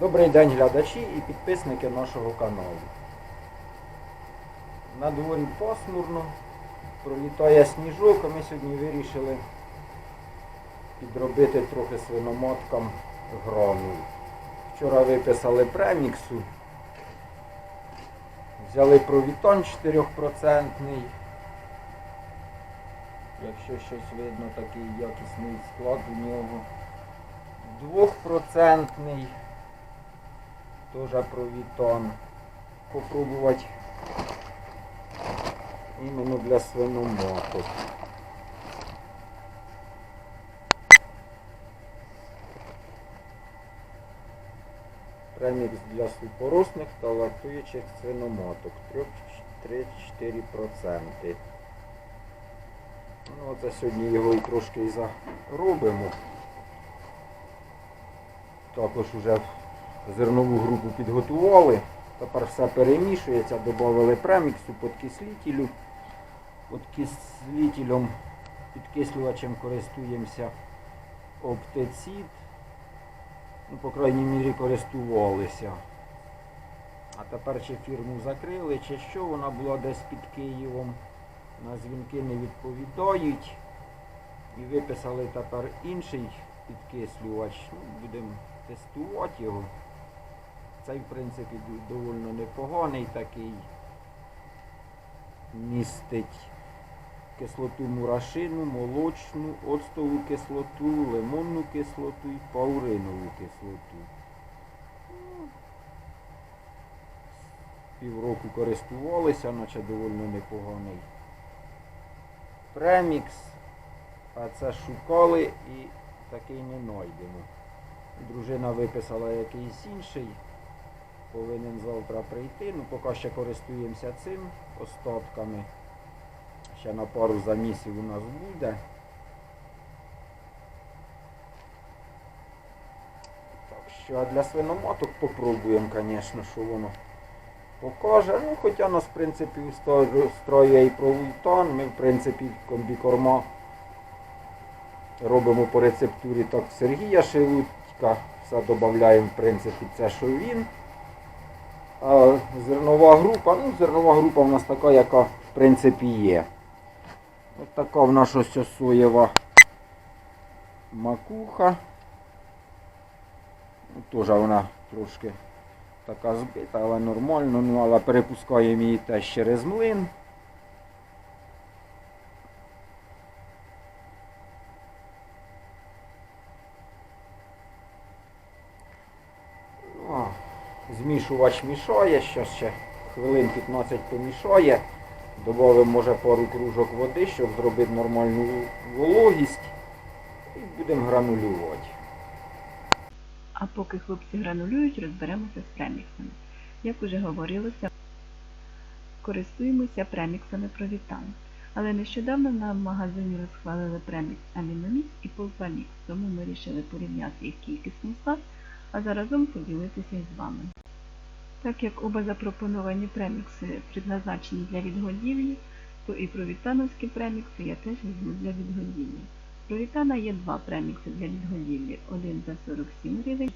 Добрий день глядачі і підписники нашого каналу. На дворі пасмурно, пролітає сніжок, а ми сьогодні вирішили підробити трохи свиноматкам гранул. Вчора виписали преміксу, взяли провітон 4%. Якщо щось видно, такий якісний склад у нього. 2% теж провітон. Попробувати іменно для свиноматок. Премікс для супоросних та лактуючих свиноматок 3-4%. Ну, оце сьогодні його і трошки і заробимо. Також вже зернову групу підготували. Тепер все перемішується, додали преміксу, підкислітелю. Підкислітелем, підкислювачем користуємося оптицид. Ну, по крайній мірі користувалися. А тепер чи фірму закрили, чи що, вона була десь під Києвом. На дзвінки не відповідають. І виписали тепер інший підкислювач. Ну, будемо тестувати його. Цей, в принципі, доволі непоганий такий. Містить кислоту мурашину, молочну, оцтову кислоту, лимонну кислоту і пауринову кислоту. Півроку користувалися, наче доволі непоганий. Премікс, а це шукали і такий не знайдемо. Дружина виписала якийсь інший. Повинен завтра прийти. Ну, поки ще користуємося цим остатками. Ще на пару замісів у нас буде. Так що, а для свиноматок попробуємо, звісно, що воно покаже. Ну, хоча нас, в принципі, устроює і провультан. Ми, в принципі, комбікорма робимо по рецептурі так Сергія Шелудька. Все додаємо, в принципі, це, що він. Зернова група, ну, зернова група в нас така, яка, в принципі, є. Ось така в нас ось соєва макуха. Ну, Теж вона трошки така збита, але нормально. Ну, але перепускаємо її теж через млин. Змішувач мішає, зараз ще хвилин 15 помішає. Добавимо може пару кружок води, щоб зробити нормальну вологість. І будемо гранулювати. А поки хлопці гранулюють, розберемося з преміксами. Як уже говорилося, користуємося преміксами Провітан. Але нещодавно нам в магазині розхвалили премікс Аміномікс і Полфамікс, тому ми вирішили порівняти їх кількісний склад, а заразом поділитися із вами. Так як оба запропоновані премікси предназначені для відгодівлі, то і провітановські премікси я теж візьму для відгодівлі. Провітана є два премікси для відгодівлі. Один за 47 гривень.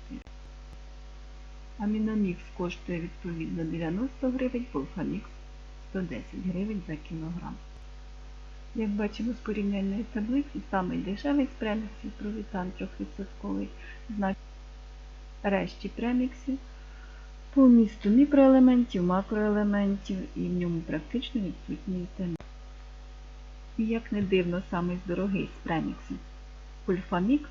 Аміномікс коштує відповідно 90 гривень, Полфамікс 110 гривень за кілограм. Як бачимо з порівняльної таблиці, самий дешевий з преміксів провітан 3%, значить решті преміксів по місту мікроелементів, макроелементів і в ньому практично відсутні вітаміни. І як не дивно, самий дорогий з преміксів Пульфамікс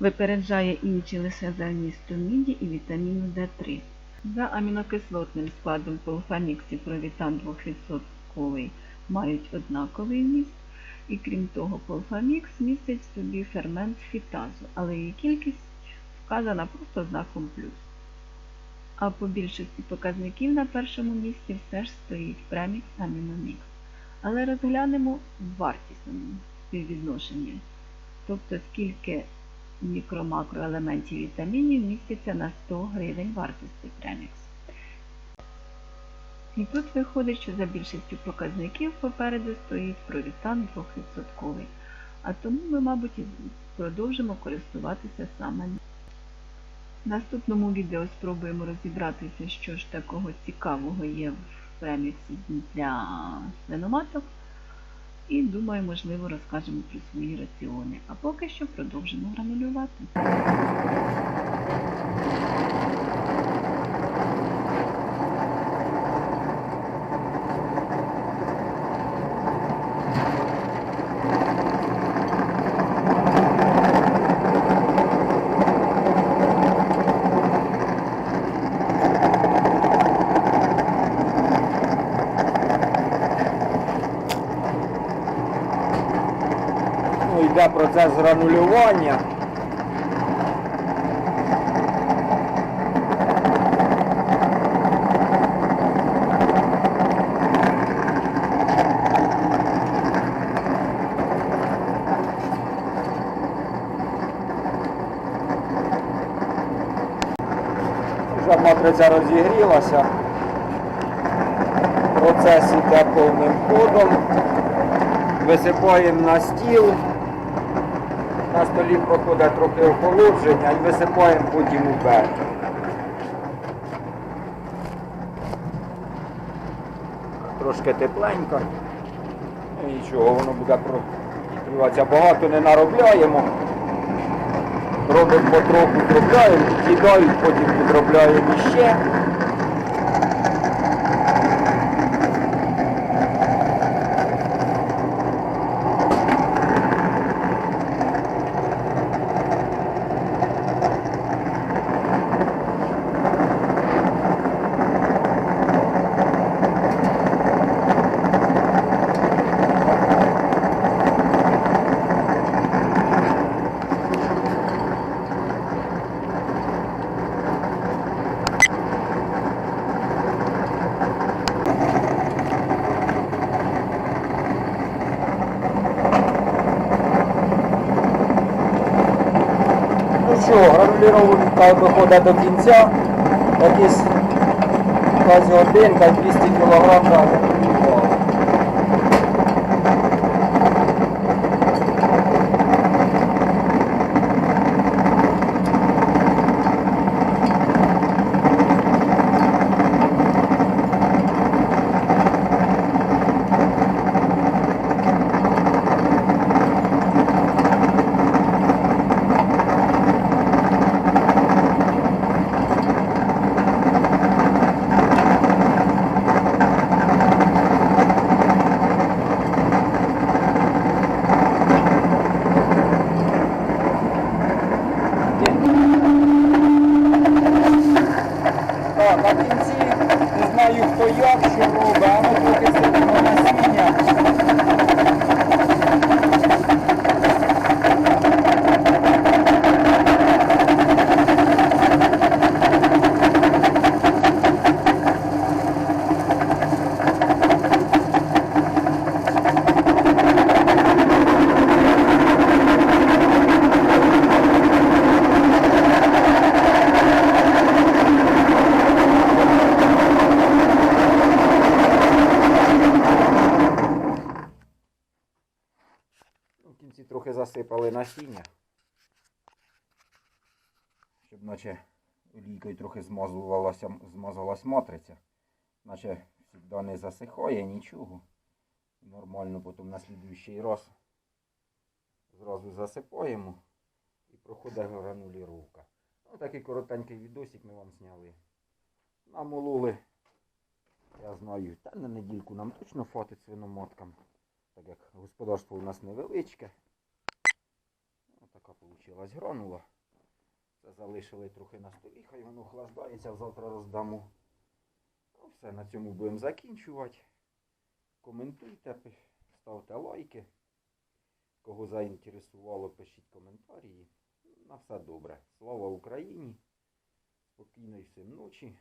випереджає інші лише за вмістом міді і вітаміну D3. За амінокислотним складом Пульфамікс і провітан 2% мають однаковий вміст, і крім того, Пульфамікс містить в собі фермент фітазу, але її кількість вказана просто знаком плюс. А по більшості показників на першому місці все ж стоїть премікс аміномікс. Але розглянемо в вартісному співвідношенні. Тобто скільки мікро-макроелементів вітамінів міститься на 100 гривень вартості премікс. І тут виходить, що за більшістю показників попереду стоїть провітан 2%. А тому ми, мабуть, продовжимо користуватися саме. В наступному відео спробуємо розібратися, що ж такого цікавого є в преміксі для свиноматок. І думаю, можливо, розкажемо про свої раціони. А поки що продовжимо гранулювати. Ну, йде процес гранулювання. Вже матриця розігрілася. Процес іде повним ходом. Висипаємо на стіл. На столі проходить трохи охолодження і висипаємо потім у бетер. Трошки тепленько. Нічого, воно буде прогріватися. Багато не наробляємо. Робимо потроху, зробляємо, кидають, потім підробляємо іще. Ну що, грануліровка доходить до кінця. Якісь якась годинка 200 кг гранулювали. Так, на кінці не знаю хто як, що робить, а ми поки сидимо насіння. Ну, В кінці трохи засипали насіння. Щоб наче олійкою трохи змазувалася, змазалась матриця. Наче завжди не засихає нічого. Нормально потім на слідуючий раз зразу засипаємо і проходить грануліровка. Ну, такий коротенький відосик ми вам зняли. Намололи, я знаю, та на недільку нам точно хватить свиномоткам. Так як господарство у нас невеличке. Така вийшла гранула. Це залишили трохи на столі, хай воно охлаждається, завтра роздамо. Ну, все, на цьому будемо закінчувати. Коментуйте, ставте лайки. Кого заінтересувало, пишіть коментарі. На все добре. Слава Україні! Спокійної всім ночі.